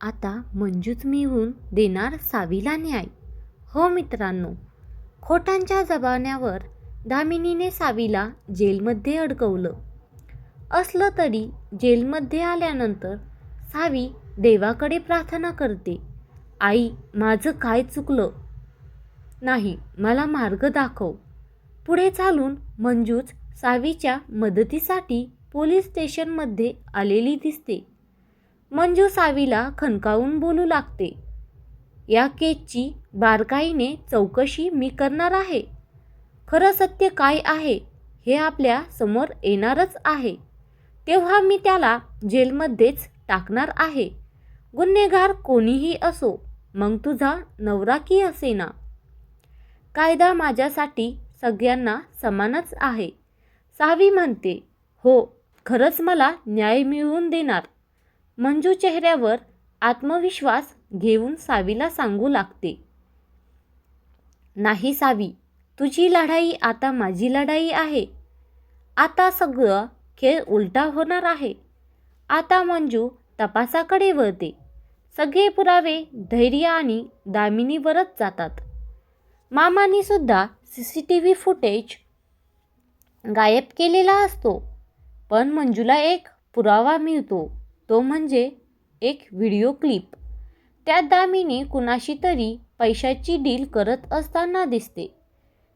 आता मंजूच मिळवून देणार सावीला न्याय. हो मित्रांनो खोटांच्या जबान्यावर दामिनीने सावीला जेलमध्ये अडकवलं. असलं तरी जेलमध्ये आल्यानंतर सावी देवाकडे प्रार्थना करते आई माझं काय चुकलं? नाही मला मार्ग दाखव. पुढे चालून मंजूच सावीच्या मदतीसाठी पोलीस स्टेशनमध्ये आलेली दिसते. मंजू सावीला खणकावून बोलू लागते. या केसची बारकाईने चौकशी मी करणार आहे. खरं सत्य काय आहे हे आपल्यासमोर येणारच आहे. तेव्हा मी त्याला जेलमध्येच टाकणार आहे. गुन्हेगार कोणीही असो मग तुझा नवरा की असेना. कायदा माझ्यासाठी सगळ्यांना समानच आहे. सावी म्हणते हो खरंच मला न्याय मिळवून देणार. मंजू चेहऱ्यावर आत्मविश्वास घेऊन सावीला सांगू लागते. नाही सावी तुझी लढाई आता माझी लढाई आहे. आता सगळं खेळ उलटा होणार आहे. आता मंजू तपासाकडे वळते. सगळे पुरावे धैर्य आणि दामिनीवरच जातात. मामानी सुद्धा C C T V footage गायब केलेला असतो. पण मंजूला एक पुरावा मिळतो. तो म्हणजे एक व्हिडिओ क्लिप. त्यात दामिनी कुणाशी तरी पैशाची डील करत असताना दिसते.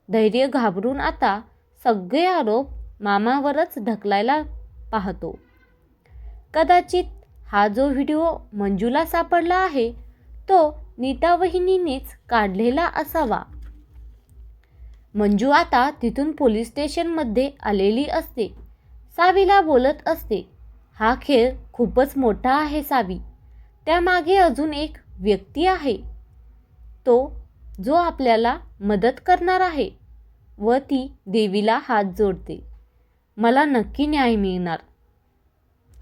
धैर्य घाबरून आता सगळे आरोप मामावरच ढकलायला पाहतो. कदाचित हा जो व्हिडिओ मंजूला सापडला आहे तो नीता वहिनीनेच काढलेला असावा. मंजू आता तिथून पोलीस स्टेशनमध्ये आलेली असते. सावीला बोलत असते. हा खेळ खूपच मोठा आहे सावी. त्यामागे अजून एक व्यक्ती आहे. तो जो आपल्याला मदत करणार आहे व ती देवीला हात जोडते. मला नक्की न्याय मिळणार.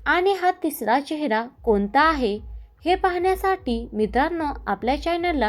आणि हा तिसरा चेहरा कोणता आहे हे पाहण्यासाठी मित्रांनो आपल्या चॅनलला